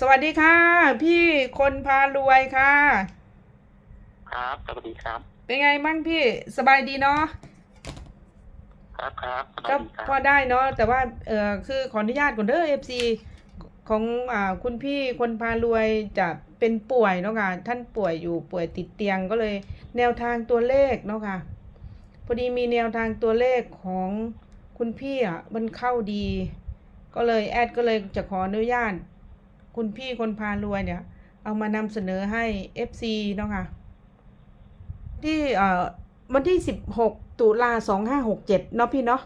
สวัสดีค่ะ พี่คนพารวยค่ะ ครับสวัสดีครับ เป็นไงมั่งพี่สบายดีเนาะครับครับสวัสก็ดีครัพอบได้เนาะแต่ว่าเออคือขออนุญาตก่อนเด้อเอฟซีของอ่าคุณพี่คนพารวยจะเป็นป่วยเนาะค่ะท่านป่วยอยู่ป่วยติดเตียงก็เลย แนวทางตัวเลขเนาะค่ะพอดีมีแนวทางตัวเลขของคุณพี่อะมันเข้าดี ก็เลยแอดก็เลยจะขออนุญาต คุณพี่คนพารวยเนี่ย เอามานำเสนอให้ FC เนาะค่ะ ที่เอ่อวันที่16ตุลา2567เนาะพี่เนาะ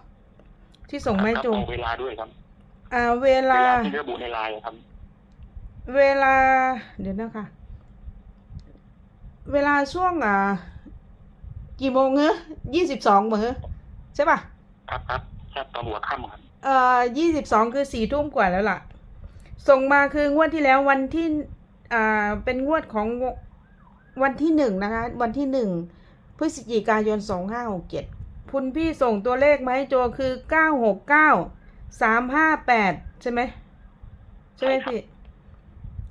ที่ส่งไมาให้ครับจงเอาเวลาด้วยครับอ่าเวเวลาลาที่ระบุในไลน์ครับ เวลา เดี๋ยวนะคะ เวลาช่วงอ่ากี่โมงเหรอ22เหรอใช่ป่ะ ครับครับแค่ตอนหัวค่ำครับ เอ่อยี่สิบสองคือสี่ทุ่มกว่าแล้วล่ะ ส่งมาคืองวดที่แล้ววันที่อ่าเป็นงวดของวันที่หนึ่งนะคะ วันที่หนึ่งพฤศจิกายนสองห้าหกเจ็ดคุณพี่ส่งตัวเลขมาให้โจคือเก้าหกเก้าสามห้าแปดใช่ไหมใช่ไหมพี่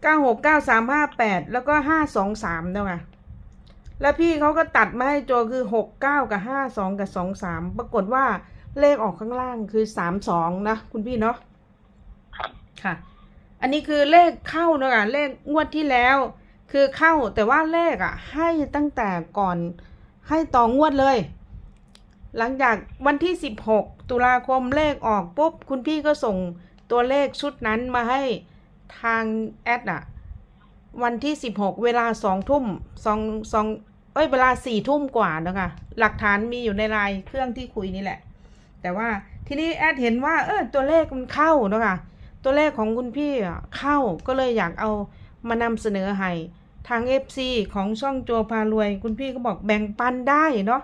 เก้าหกเก้าสามห้าแปดแล้วก็ห้าสองสามเนาะค่ะแล้วพี่เขาก็ตัดมาให้โจคือหกเก้ากับห้าสองกับสองสามปรากฏว่าเลขออกข้างล่างคือสามสองนะ คุณพี่เนาะครับค่ะ อันนี้คือเลขเข้าเนะค่ะเลขงวดที่แล้ว คือเข้าแต่ว่าเลขอะ ให้ตั้งแต่ก่อนให้ต่องวดเลย หลังจากวันที่ 16 ตุลาคมเลขออกปุ๊บคุณพี่ก็ส่งตัวเลขชุดนั้นมาให้ทางแอดอะ วันที่ 16 เวลา2ทุ่มสองสองเอ้ยเวลา4ทุ่มกว่านะคะหลักฐานมีอยู่ในไลน์เครื่องที่คุยนี่แหละ แต่ว่าทีนี้แอดเห็นว่าเออตัวเลขมันเข้านะคะ ตัวเลขของคุณพี่เข้าก็เลยอยากเอามานำเสนอให้ทาง FC ของช่องโจพารวย คุณพี่ก็บอกแบ่งปันได้เนาะ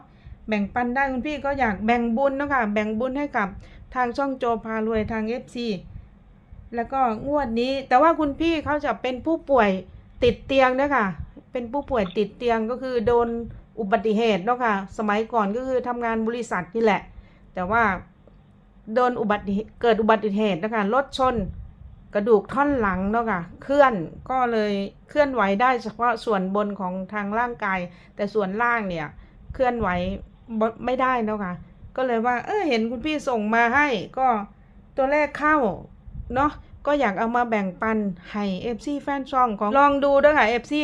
แบ่งปันได้คุณพี่ก็อยากแบ่งบุญเนอะคะแบ่งบุญให้กับทางช่องโจพารวยทาง FC แล้วก็งวดนี้ แต่ว่าคุณพี่เขาจะเป็นผู้ป่วยติดเตียงเนอะคะเป็นผู้ป่วยติดเตียงก็คือโดนอุบัติเหตุเนาะค่ะสมัยก่อนก็คือทำงานบริษัทนี่แหละ แต่ว่า โดนอุบัติเกิดอุบัติเหตุนะคะรถชน กระดูกท่อนหลังเนาะค่ะเคลื่อนก็เลยเคลื่อนไหวได้เฉพาะส่วนบนของทางร่างกาย แต่ส่วนล่างเนี่ย เคลื่อนไหวไม่ได้เนาะค่ะก็เลยว่า เออเห็นคุณพี่ส่งมาให้ ก็ตัวเลขเข้าเนาะก็อยากเอามาแบ่งปันให้เอฟซีแฟนช่องของลองดูด้วยค่ะเอฟซี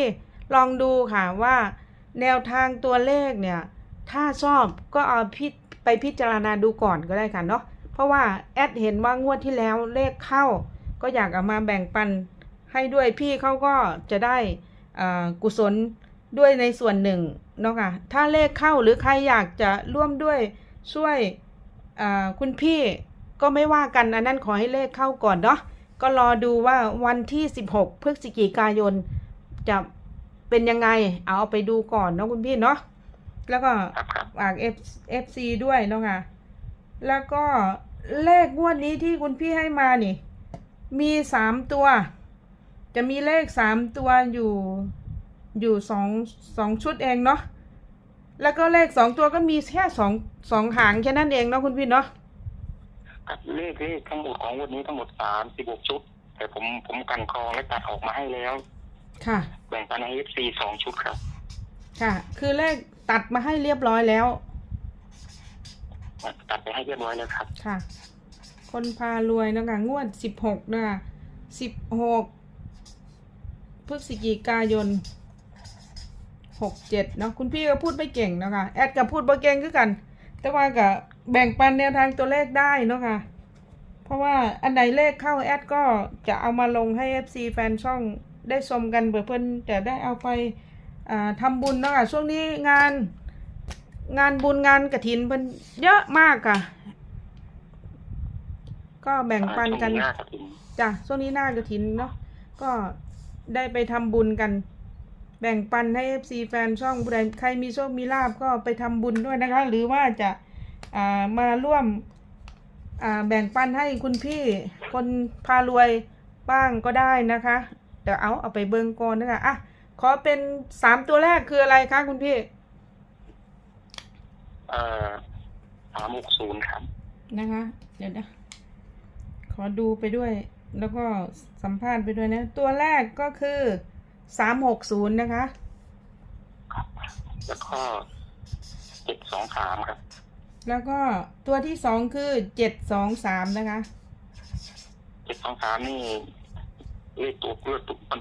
ลองดูค่ะว่า แนวทางตัวเลขเนี่ย ถ้าชอบก็เอาพิไปพิจารณาดูก่อนก็ได้ค่ะเนาะ ราะว่าแอดเห็นว่างวดที่แล้วเลขเข้า ก็อยากเอามาแบ่งปันให้ด้วยพี่เขาก็จะได้กุศลด้วยในส่วนหนึ่งเนาะค่ะถ้าเลขเข้าหรือใครอยากจะร่วมด้วยช่วยคุณพี่ก็ไม่ว่ากันอันนั้นขอให้เลขเข้าก่อนเนาะก็รอดูว่าวันที่ 16 พฤศจิกายน จะเป็นยังไง เอาไปดูก่อนเนาะคุณพี่เนาะแล้วก็ฝาก F FC ด้วยเนาะค่ะแล้วก็ เลขงวดนี้ที่คุณพี่ให้มานี่ มีสามตัว จะมีเลขสามตัวอยู่อยู่สองสองชุดเองเนาะแล้วก็เลขสองตัวก็มีแค่สองสองหางแค่นั้นเองเนาะคุณพี่เนาะครับเลขเลขทั้งหมดของวันนี้ทั้งหมดสามสิบหกชุด แต่ผมผมกันกรองและตัดออกมาให้แล้ว ค่ะ แบ่งปันให้เอฟซีสองชุดครับ ค่ะ คือเลขตัดมาให้เรียบร้อยแล้ว ตัดไปให้เรียบร้อยแล้วครับ ค่ะ คนพารวยนะคะงวดสิบหกนะคะสิบหกพฤศจิกายนหกเจ็ดเนาะคุณพี่ก็พูดไม่เก่งเนาะคะแอดกับพูดบ่เก่งคือกัน แต่ว่าก็แบ่งปันแนวทางตัวเลขได้เนาะค่ะ เพราะว่าอันไหนเลขเข้าแอดก็จะเอามาลงให้ FC แฟนช่องได้ชมกันเพื่อเพื่อนจะได้เอาไปอ่าทำบุญเนาะค่ะช่วงนี้งาน งานบุญงานกระถินเพิ่นเยอะมากค่ะ ก็แบ่งปันกันช่วงหน้าครับผมจ้ะช่วงนี้หน้ากระถินเนาะก็ได้ไปทำบุญกัน แบ่งปันให้ FC แฟนช่องผู้ใดใครมีโชคมีลาบก็ไปทำบุญด้วยนะคะ หรือว่าจะอ่ามาร่วมอ่าแบ่งปันให้คุณพี่คนพารวยบ้างก็ได้นะคะ เดี๋ยวเอาเอาไปเบิงก่อนนะคะอะขอเป็นสามตัวแรกคืออะไรคะคุณพี่ เอ่อสามหกศูนย์ครับนะคะ เดี๋ยวนะ ขอดูไปด้วย แล้วก็สัมภาษณ์ไปด้วยนะ ตัวแรกก็คือสามหกศูนย์นะคะ ครับ แล้วก็เจ็ดสองสามครับ แล้วก็ตัวที่สองคือเจ็ดสองสามนะคะ เจ็ดสองสามนี่เลขตัวเพื่อตุกมัน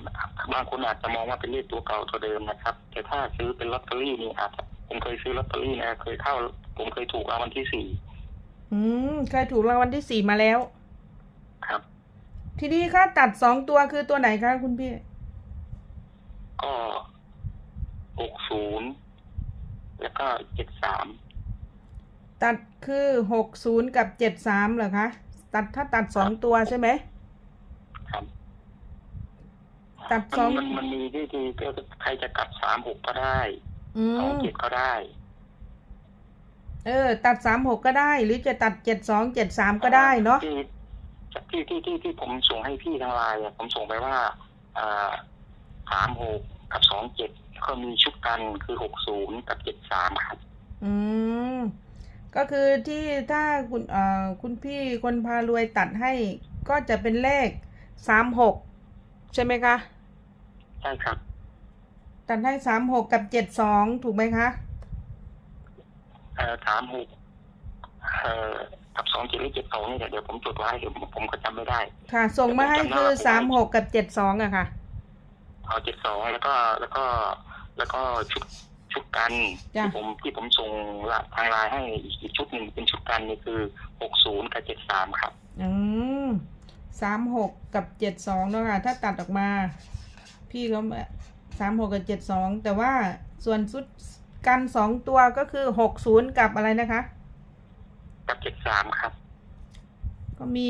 บางคนอาจจะมองว่าเป็นเลขตัวเก่าตัวเดิมนะครับ แต่ถ้าซื้อเป็นลอตเตอรี่นี่อาจจะ ผมเคยซื้อลอตเตอรี่นะเคยเข้า ผมเคยถูกรางวัลที่สี่อืมเคยถูกรางวัลที่สี่มาแล้ว ครับ ทีนี้ค่าตัดสองตัวคือตัวไหนคะคุณพี่ ก็หกศูนย์แล้วก็เจ็ดสามตัดคือหกศูนย์กับเจ็ดสามเหรอคะ ตัดถ้าตัดสองตัวใช่ไหมครับ ตัดสมัอนงมันมันมีที่ที่ก็ใครจะกลับสามหกก็ได้อื สองมเจ็ดก็ได้ เออ ตัดสามหกก็ได้ หรือจะตัดเจ็ดสองเจ็ดสามก็ได้เนาะที่ที่ที่ที่ที่ผมส่งให้พี่ทางไลน์อะผมส่งไปว่าอ่าสามหกกับสองเจ็ดก็มีชุดกันคือหกศูนย์กับเจ็ดสามครับ อืม ก็คือที่ถ้าคุณเอ่อคุณพี่คนพารวยตัดให้ก็จะเป็นเลขสามหกใช่ไหมคะ ใช่ครับ ตัดให้สามหกกับเจ็ดสองถูกไหมคะเอ่อสามหกเอ่อกับสองเจ็ดหรือเจ็ดสองนี่แหละเดี๋ยวผมจดไว้เดี๋ยวผมผมก็จำไม่ได้ ค่ะ ส่งมาให้คือสามหกกับเจ็ดสองอะค่ะ เอาเจ็ดสองแล้วก็แล้วก็แล้วก็ชุดชุดกันจ้ะที่ผมที่ผมส่งละทางไลน์ให้อีกชุดหนึ่งเป็นชุดกันนี่คือหกศูนย์กับเจ็ดสามครับ อืมสามหกกับเจ็ดสองเนาะค่ะ ถ้าตัดออกมา พี่ก็ สามหกกับเจ็ดสองแต่ว่าส่วนชุดกันสองตัวก็คือหกศูนย์กับอะไรนะคะ กับเจ็ดสามครับ ก็มี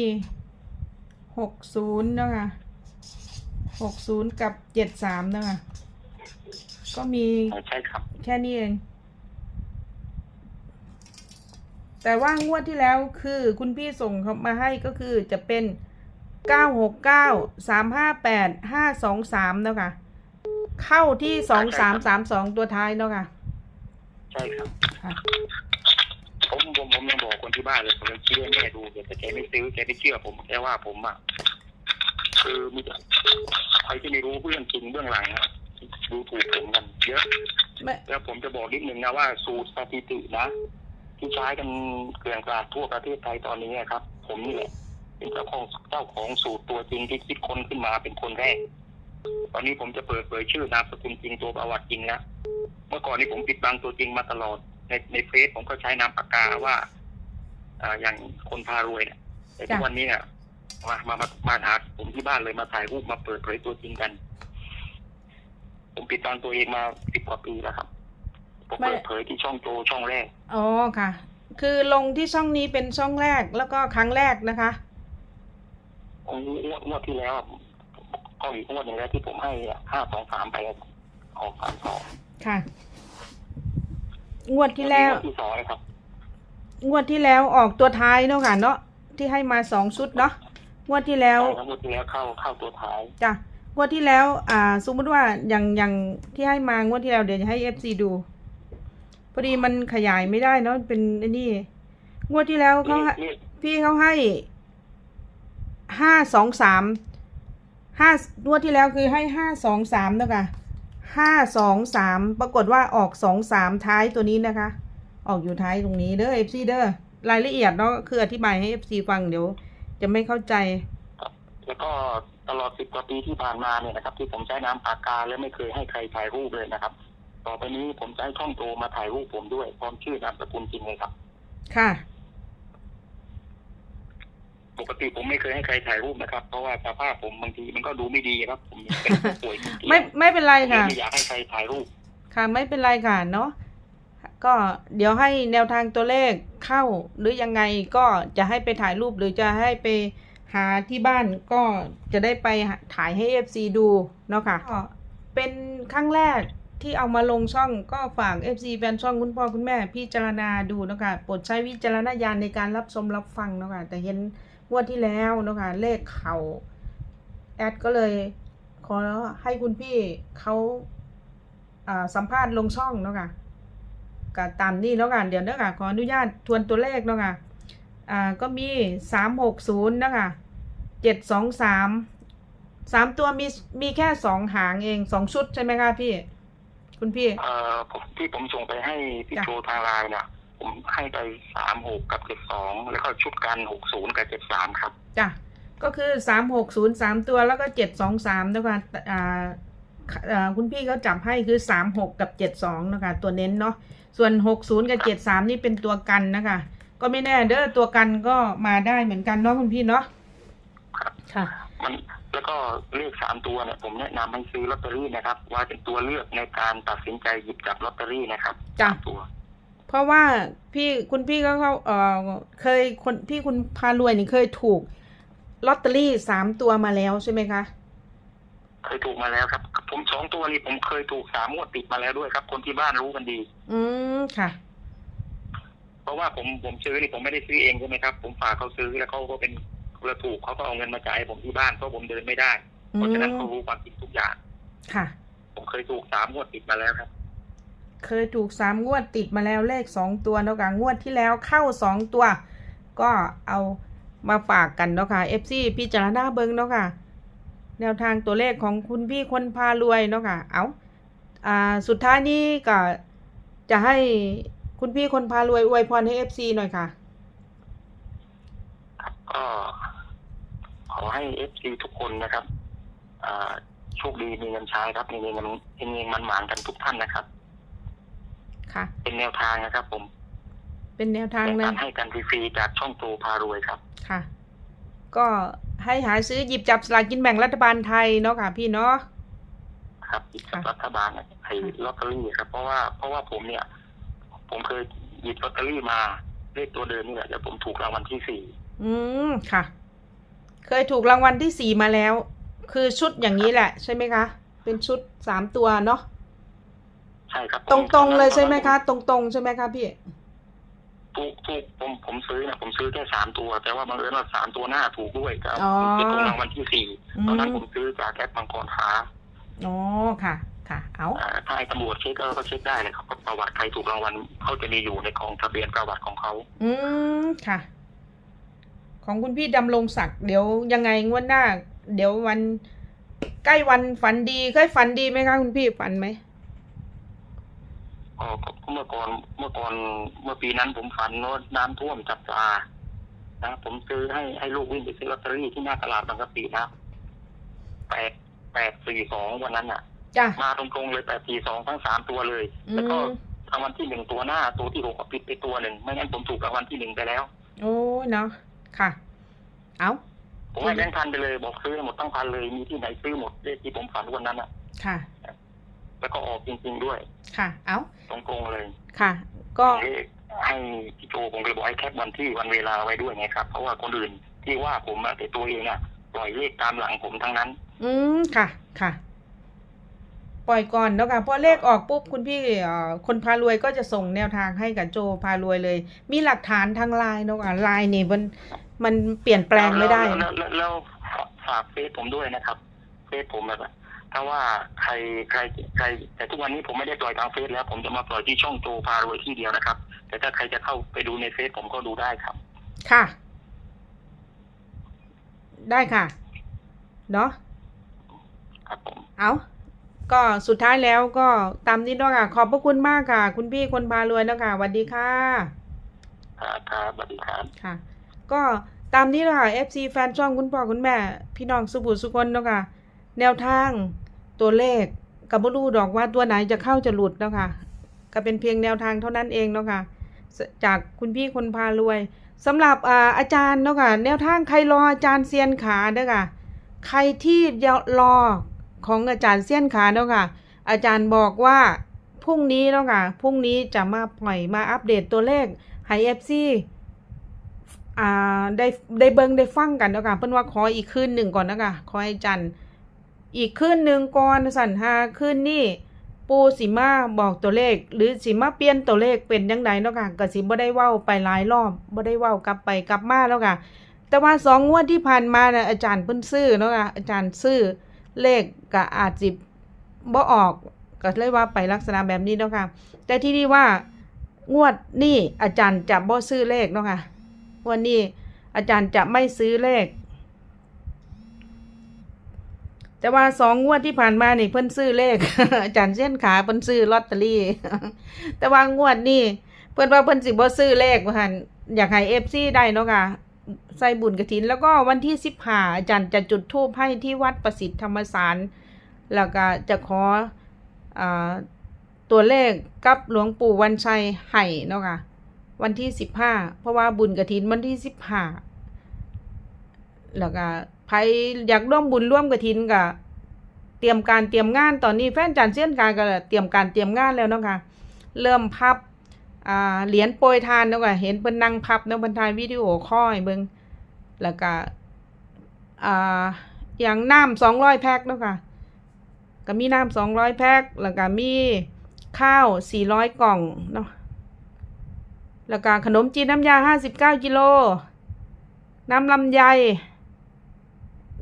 หกศูนย์เนาะคะหกศูนย์กับเจ็ดสามเนาะคะก็มีใช่ครับ แค่นี้เอง แต่ว่างวดที่แล้วคือคุณพี่ส่งเขามาให้ก็คือจะเป็นเก้าหกเก้าสามห้าแปดห้าสองสามเนาะค่ะ เข้าที่สองสามสามสองตัวท้ายเนาะค่ะ ใช่ครับ ค่ะ ผมผมผมยังบอกคนที่บ้านเลยผมยังชี้ให้แม่ดูเลยแต่แกไม่ซื้อแกไม่เชื่อผมแกว่าผมอะคือมีแต่ใครที่ไม่รู้เบื้องจริงเบื้องหลังอะดูถูกผมกันเยอะ ไม่ แล้วผมจะบอกนิดนึงนะว่าสูตรสถิตินะ ที่ใช้กันเกลื่อนกลาดทั่วประเทศไทยตอนนี้ครับ ผมนี่แหละเป็นเจ้าของเจ้าของสูตรตัวจริงที่คิดค้นขึ้นมาเป็นคนแรก ตอนนี้ผมจะเปิดเผยชื่อนามสกุลจริงตัวประวัติจริงแล้วเมื่อก่อนนี้ผมปิดบังตัวจริงมาตลอด ในในเฟซผมก็ใช้นามปากกาว่าอ่าอย่างคนพารวยเนี่ยแต่ทุกจ้ะวันนี้เนี่ยมามามามาหาผมที่บ้านเลยมาถ่ายรูปมาเปิดเผยตัวจริงกัน ผมปิดบังตัวเองมาสิบกว่าปีแล้วครับผมเปิดเผยที่ช่องโจช่องแรกอ๋อค่ะ คือลงที่ช่องนี้เป็นช่องแรกแล้วก็ครั้งแรกนะคะงวดงวดที่แล้ว ก็อีกงวดหนึ่งแล้วที่ผมให้ห้าสองสามไปออกสามสองค่ะ งวดที่แล้วงวดที่สองเลยครับ งวดที่แล้วออกตัวท้ายเนาะค่ะเนาะที่ให้มาสองชุดเนาะงวดที่แล้วใช่ครับงวดที่แล้วเข้าเข้าตัวท้ายจ้ะงวดที่แล้ว อ่า สมมติว่าอย่างอย่างที่ให้มางวดที่แล้วเดี๋ยวจะให้เอฟซีดูพอดีมันขยายไม่ได้เนาะเป็นไอ้นี่งวดที่แล้วเขาให้เรียกพี่เขาให้ห้าสองสาม ห้างวดที่แล้วคือให้ห้าสองสามเนาะค่ะห้าสองสามปรากฏว่าออกสองสามท้ายตัวนี้นะคะ ออกอยู่ท้ายตรงนี้เด้อเอฟซีเด้อรายละเอียดเนาะคืออธิบายให้เอฟซีฟังเดี๋ยว จะไม่เข้าใจ แล้วก็ตลอดสิบกว่าปีที่ผ่านมาเนี่ยนะครับ ที่ผมใช้น้ำปากกาและไม่เคยให้ใครถ่ายรูปเลยนะครับ ต่อไปนี้ผมจะให้ช่องโตมาถ่ายรูปผมด้วยพร้อมชื่อนามสกุลจริงเลยครับ ค่ะ ปกติผมไม่เคยให้ใครถ่ายรูปนะครับ เพราะว่าสภาพผมบางทีมันก็ดูไม่ดีครับ ผมเป็นผู้ป่วยจริงๆไม่ไม่เป็นไรผมค่ะ ไม่อยากให้ใครถ่ายรูป ค่ะไม่เป็นไรค่ะเนาะก็เดี๋ยวให้แนวทางตัวเลขเข้าหรือยังไงก็จะให้ไปถ่ายรูปหรือจะให้ไปหาที่บ้านก็จะได้ไปหาถ่ายให้ FC ดูเนาะค่ะก็เป็นครั้งแรกที่เอามาลงช่องก็ฝาก FC แฟนช่องคุณพ่อคุณแม่พิจารณาดูเนาะค่ะโปรดใช้วิจารณญาณในการรับชมรับฟังเนาะค่ะแต่เห็น งวดที่แล้วเนาะค่ะเลขเขาแอดก็เลยขอให้คุณพี่เขาอ่าสัมภาษณ์ลงช่องเนาะค่ะก็ตามนี้เนาะค่ะเดี๋ยวเนาะค่ะขออนุญาตทวนตัวเลขเนาะค่ะอ่าก็มีสามหกศูนย์นาะคะเจ็ดสองสามสามตัวมีมีแค่สองหางเองสองชุดใช่ไหมคะพี่ คุณพี่เอ่อผมที่ผมส่งไปให้พี่จ้ะโจทางไลน์เนี่ย ผมให้ไปสามหกกับเจ็ดสองแล้วก็ชุดกันหกศูนย์กับเจ็ดสามครับ จ้ะ ก็คือสามหกศูนย์สามตัวแล้วก็เจ็ดสองสามนะคะอ่าอ่าคุณพี่เขาจับให้คือสามหกกับเจ็ดสองนะคะ ตัวเน้นเนาะ ส่วนหกศูนย์กับเจ็ดสามนี่เป็นตัวกันนะคะ ก็ไม่แน่เด้อตัวกันก็มาได้เหมือนกันเนาะคุณพี่เนาะครับค่ะ มันแล้วก็เลขสามตัวเนี่ยผมแนะนำให้ซื้อลอตเตอรี่นะครับ ว่าเป็นตัวเลือกในการตัดสินใจหยิบจับลอตเตอรี่นะครับจ้ะ สามตัว เพราะว่าพี่คุณพี่ก็เขาเออเคยคนที่คุณพารวยนี่เคยถูกลอตเตอรี่สามตัวมาแล้วใช่ไหมคะเคยถูกมาแล้วครับ ผมสองตัวนี้ผมเคยถูกสามงวดติดมาแล้วด้วยครับ คนที่บ้านรู้กันดี อืมค่ะ เพราะว่าผมผมซื้อนี่ผมไม่ได้ซื้อเองใช่ไหมครับ ผมฝากเขาซื้อแล้วเขาก็เป็นกระถูกเขาก็เอาเงินมาจ่ายให้ผมที่บ้านเพราะผมเดินไม่ได้อืเพราะฉะนั้นมเขารู้ความจริงทุกอย่าง ค่ะ ผมเคยถูกสามงวดติดมาแล้วครับ เคยถูกสามงวดติดมาแล้วเลขสองตัวเนาะค่ะงวดที่แล้วเข้าสองตัว ก็เอามาฝากกันเนาะค่ะ FC พิจารณาเบิงเนาะค่ะ แนวทางตัวเลขของคุณพี่คนพารวยเนาะค่ะ เอาอ่าสุดท้ายนี้ก็จะให้คุณพี่คนพารวยอวยพรให้ FC หน่อยค่ะครับก็ขอให้เอฟซีทุกคนนะครับ อ่าโชคดีมีเงินใช้ครับมีเงินมีเงินมันหมานกันทุกท่านนะครับ ค่ะ เป็นแนวทางนะครับ ผม เป็นแนวทางเป็นนะการให้กันฟรีๆจากช่องโตพารวยครับค่ะ ก็ให้หาซื้อหยิบจับสลากกินแบ่งรัฐบาลไทยเนาะค่ะพี่เนาะครับหยิบกับค่ะรัฐบาลไอ้ลอตเตอรี่ครับเพราะว่าเพราะว่าผมเนี่ย ผมเคยหยิบลอตเตอรี่มาเลขตัวเดิมนี่แหละแล้วผมถูกรางวัลที่สี่อืมค่ะ เคยถูกรางวัลที่สี่มาแล้ว คือชุดอย่างนี้แหละ ใช่ไหมคะ เป็นชุดสามตัวเนาะ ใช่ครับตรงๆเลยใช่ไหมคะ ตรงๆใช่ไหมคะพี่ถูกถูกผมผมซื้อเนี่ยผมซื้อแค่สามตัว แต่ว่าบังเอิญว่าสามตัวหน้าถูกด้วยครับอ๋อผมถูกรางวัลที่สี่อืตอนนั้นมผมซื้อจากแอปมังกรฟ้าอ๋อค่ะ ค่ะ เอาอ่าถ้าให้ตำรวจเช็คก็ก็เช็คได้เลยครับประวัติใครถูกรางวัลเขาจะมีอยู่ในกองทะเบียนประวัติของเขา อืมค่ะ ของคุณพี่ดำรงศักดิ์เดี๋ยวยังไงงวดหน้า เดี๋ยววัน ใกล้วันฝันดีเคยฝันดีไหมคะคุณพี่ฝันไหม ก็ก็เมื่อก่อนเมื่อก่อนเมื่อปีนั้นผมฝันว่าน้ำท่วมจับปลานะผมซื้อให้ให้ลูกวิ่งไปซื้อลอตเตอรี่ที่หน้าตลาดบางกะปินะแปดแปดสี่สองวันนั้นอะจ้ะมาตรงๆเลยแปดสี่สองทั้งสามตัวเลยอืแล้วก็มรางวัลที่หนึ่งตัวหน้า ตัวที่หกก็ปิดไปตัวหนึ่งไม่งั้นผมถูกรางวัลที่หนึ่งไปแล้ว โอ้ยเนาะค่ะ เอาผมให้แบงค์พันไปเลย บอกซื้อให้หมดตั้งพันเลยมีที่ไหนซื้อหมดเลขที่ผมฝันวันนั้นอะ ค่ะ แล้วก็ออกจริงๆด้วย ค่ะ เอาตรงๆเลย ค่ะ ก็เลขให้พี่โจผมก็เลยบอกให้แคปวันที่วันเวลาไว้ด้วยไงครับ เพราะว่าคนอื่นที่ว่าผมอะแต่ตัวเองอะปล่อยเลขตามหลังผมทั้งนั้น อืมค่ะ ค่ะ ปล่อยก่อนเนาะค่ะพอเลขออกปุ๊บคุณพี่เอ่อคนพารวยก็จะส่งแนวทางให้กับโจพารวยเลย มีหลักฐานทางไลน์เนาะค่ะไลน์นี่มันมันเปลี่ยนแปลงไม่ได้แล้วแล้วแล้วแล้วฝากเฟซผมด้วยนะครับเฟซผมแบบ ถ้าว่าใครใครใคร แต่ทุกวันนี้ผมไม่ได้ปล่อยทางเฟซแล้ว ผมจะมาปล่อยที่ช่องโจพารวยที่เดียวนะครับ แต่ถ้าใครจะเข้าไปดูในเฟซผมก็ดูได้ครับ ค่ะ ได้ค่ะ เนาะครับผมเอาก็สุดท้ายแล้วก็ตามนี้เนาะค่ะ ขอบพระคุณมากค่ะ คุณพี่คนพารวยเนาะค่ะสวัสดีค่ะครับครับสวัสดีครับค่ะ ก็ตามนี้แหละค่ะ FC แฟนช่องคุณพ่อคุณแม่ พี่น้องสุบุสุคนเนาะค่ะ แนวทางตัวเลขกับบรู้ดอกว่าตัวไหนจะเข้าจะหลุดเนาะค่ะ ก็เป็นเพียงแนวทางเท่านั้นเองเนาะค่ะ จากคุณพี่คนพารวยสำหรับอาจารย์เนาะค่ะ แนวทางใครรออาจารย์เซียนขาเด้อค่ะ ใครที่รอของอาจารย์เซียนขาเนาะค่ะ อาจารย์บอกว่าพรุ่งนี้เนาะค่ะ พรุ่งนี้จะมาปล่อยมาอัปเดตตัวเลขให้ FC อ่าได้ได้เบิงได้ฟังกันเนาะค่ะ เพิ่นว่าขออีกคืนหนึ่งก่อนเนาะค่ะ ขอให้จันทร์ อีกคืนหนึ่งก่อนสันหาคืนนี้ปูสิมาบอกตัวเลข หรือสิมาเปลี่ยนตัวเลขเป็นจังไดเนาะค่ะก็สิบ่ได้เว้าไปหลายรอบบ่ได้เว้ากลับไปกลับมาแล้วค่ะ แต่ว่าสองงวดที่ผ่านมาน่ะอาจารย์เพิ่นซื้อเนาะค่ะอาจารย์ซื้อเลขก็อาจสิบ่ออกก็เลยว่าไปลักษณะแบบนี้เนาะค่ะ แต่ที่นี่ว่างวดนี้อาจารย์จะบ่ซื้อเลขเนาะค่ะวันนี้อาจารย์จะไม่ซื้อเลข แต่ว่าสองงวดที่ผ่านมานี่เพิ่นซื้อเลขอาจารย์เส้นขาเพิ่นซื้อลอตเตอรี่ แต่ว่างวดนี่เพิ่นว่าเพิ่นสิบ่ซื้อเลขว่าหันอยากให้ FC ได้เนาะค่ะใส่บุญกฐิน แล้วก็วันที่15อาจารย์จะจุดธูปให้ที่วัดประสิทธิ์ธรรมสาร แล้วก็จะขออ่าตัวเลขกับหลวงปู่วันชัยให้เนาะค่ะวันที่สิบห้าเพราะว่าบุญกระถินวันที่สิบห้าแล้วก็ ใครอยากร่วมบุญร่วมกระถินก็เตรียมการเตรียมงานตอนนี้แฟนจานเสี้ยนการก็เตรียมการเตรียมงานแล้วเนาะค่ะเริ่มพับอ่าเหรียญโปรยทานเนาะค่ะเห็นเพิ่นนั่งพับเนาะเพิ่นถ่ายวิดีโอคอลให้เบิ่งแล้วก็อ่าอย่างน้ำสองร้อยแพ็คเนาะค่ะก็มีน้ำสองร้อยแพ็คแล้วก็มีข้าวสี่ร้อยกล่องเนาะแล้วก็ขนมจีนน้ำยาห้าสิบเก้ากิโลน้ำลำไย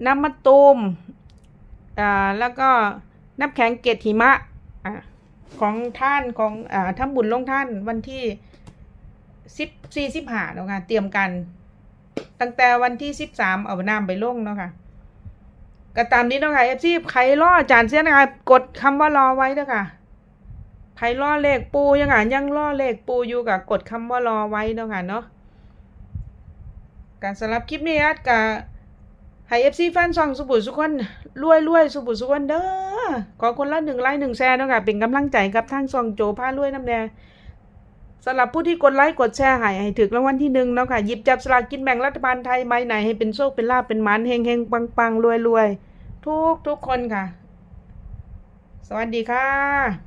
น้ำมะตูมอ่าแล้วก็น้ำแข็งเกล็ดหิมะอ่าของท่านของอ่าทำบุญลงท่านวันที่สิบสี่สิบห้าเนาะค่ะเตรียมกัน ตั้งแต่วันที่สิบสามเอาน้ำไปลงเนาะค่ะก็ตามนี้เนาะค่ะเอฟซีใครรออาจารย์เสียนะคะกดคำว่ารอไว้เด้อค่ะใครล่อเลขปูยังอะยังล่อเลขปูอยู่กับกดคำว่ารอไว้เนาะค่ะเนาะการสำหรับคลิปนี้อาจกับ ให้เอฟซีแฟนซองสุบุสุกคนรวยรวยสุบุสุกคนเด้อขอคนละหนึ่งไลค์หนึ่งแชร์นะค่ะเป็นกำลังใจกับทางซองโจผ้ารวยน้ำแดงสำหรับผู้ที่กดไลค์กดแชร์ให้ให้ถึงรางวัลที่หนึ่งเนาะค่ะหยิบจับสลากกินแบ่งรัฐบาลไทยใบไหนให้เป็นโชคเป็นลาภเป็นหมันเฮงเฮงปังปังรวยรวยทุกทุกคนค่ะ สวัสดีค่ะ